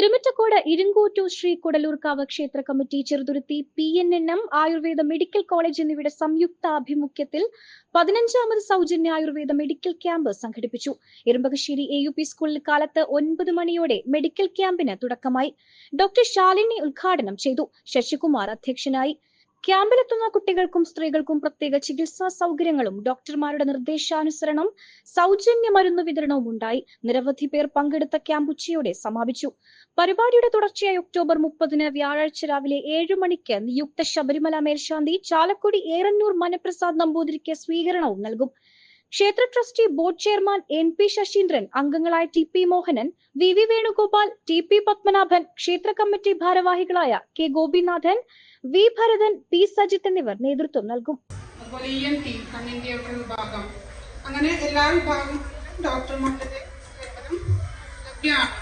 തിരുമിറ്റക്കോട് ഇരിങ്കൂറ്റൂർ ശ്രീ കുടലൂർക്കാവ് ക്ഷേത്ര committee Cheruthuruthy P N N M Ayurveda medical college എന്നിവയുടെ സംയുക്ത ആഭിമുഖ്യത്തിൽ പതിനഞ്ചാമത് സൗജന്യ ആയുർവേദ മെഡിക്കൽ ക്യാമ്പ് സംഘടിപ്പിച്ചു. ഇരുമ്പകശ്ശേരി എ യു പി സ്കൂളിൽ കാലത്ത് ഒൻപത് മണിയോടെ മെഡിക്കൽ ക്യാമ്പിന് തുടക്കമായി. ഡോക്ടർ ശാലിനി ഉദ്ഘാടനം ചെയ്തു. ശശികുമാർ അധ്യക്ഷനായി. ക്യാമ്പിലെത്തുന്ന കുട്ടികൾക്കും സ്ത്രീകൾക്കും പ്രത്യേക ചികിത്സാ സൗകര്യങ്ങളും ഡോക്ടർമാരുടെ നിർദ്ദേശാനുസരണം സൗജന്യ മരുന്ന് വിതരണവും ഉണ്ടായി. നിരവധി പേർ പങ്കെടുത്ത ക്യാമ്പ് ഉച്ചയോടെ സമാപിച്ചു. പരിപാടിയുടെ തുടർച്ചയായി ഒക്ടോബർ മുപ്പതിന് വ്യാഴാഴ്ച രാവിലെ ഏഴ് മണിക്ക് നിയുക്ത ശബരിമല മേൽശാന്തി ചാലക്കുടി ഏറന്നൂർ മനപ്രസാദ് നമ്പൂതിരിക്ക് സ്വീകരണവും നൽകും. ക്ഷേത്ര trustee board chairman N P Sasheendran അംഗങ്ങളായ T P Mohanan V V Venugopal T P Padmanabhan ക്ഷേത്ര കമ്മിറ്റി ഭാരവാഹികളായ K Gopinathan V Bharathan P Sajith എന്നിവർ നേതൃത്വം നൽകും. അങ്ങനെ എല്ലാ വിഭാഗം ഡോക്ടർമാരുടെ ലഭ്യമാണ്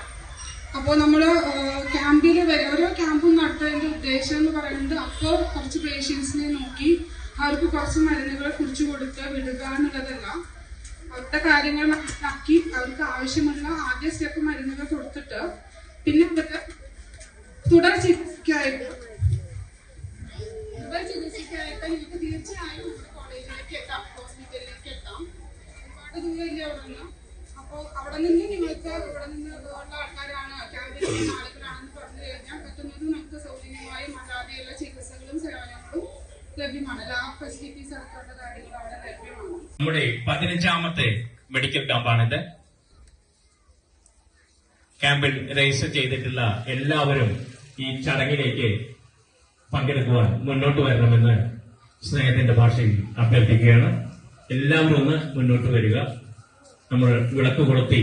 അപ്പോൾ നമ്മൾ ഓരോ ക്യാമ്പും നടത്തുന്നതിന്റെ ഉദ്ദേശം എന്ന് പറയുന്നത് അപ്പോൾ കുറച്ച് പേഷ്യൻസിനെ നോക്കി അവർക്ക് കുറച്ച് മരുന്നുകൾ കുറിച്ച് കൊടുക്കുക വിടുക എന്നുള്ളതല്ല. അവരുടെ കാര്യങ്ങൾ മനസ്സിലാക്കി അവർക്ക് ആവശ്യമുള്ള ആദ്യ സ്റ്റെപ്പ് മരുന്നുകൾ കൊടുത്തിട്ട് പിന്നെ അവർക്ക് തുടർ ചികിത്സയ്ക്കായിട്ട് തുടർ ചികിത്സയ്ക്കായിട്ട് നിങ്ങൾക്ക് തീർച്ചയായും നമ്മുടെ കോളേജിലേക്ക് എത്താം ഹോസ്പിറ്റലിലേക്ക് എത്താം. ഒരുപാട് ദൂരമില്ല അവിടെ നിന്ന് അപ്പോൾ അവിടെ നിന്ന് നിങ്ങൾക്ക് ഇവിടെ നിന്ന് ഉള്ള ആൾക്കാരാണ് ക്യാമ്പിലുള്ള നമ്മുടെ പതിനഞ്ചാമത്തെ മെഡിക്കൽ ക്യാമ്പാണിത് ക്യാമ്പിൽ രജിസ്റ്റർ ചെയ്തിട്ടുള്ള എല്ലാവരും ഈ ചടങ്ങിലേക്ക് പങ്കെടുക്കുവാൻ മുന്നോട്ട് വരണമെന്ന് സ്നേഹത്തിന്റെ ഭാഷയിൽ അഭ്യർത്ഥിക്കുകയാണ്. എല്ലാവരും ഒന്ന് മുന്നോട്ട് വരിക. നമ്മൾ വിളക്ക് കൊളുത്തി.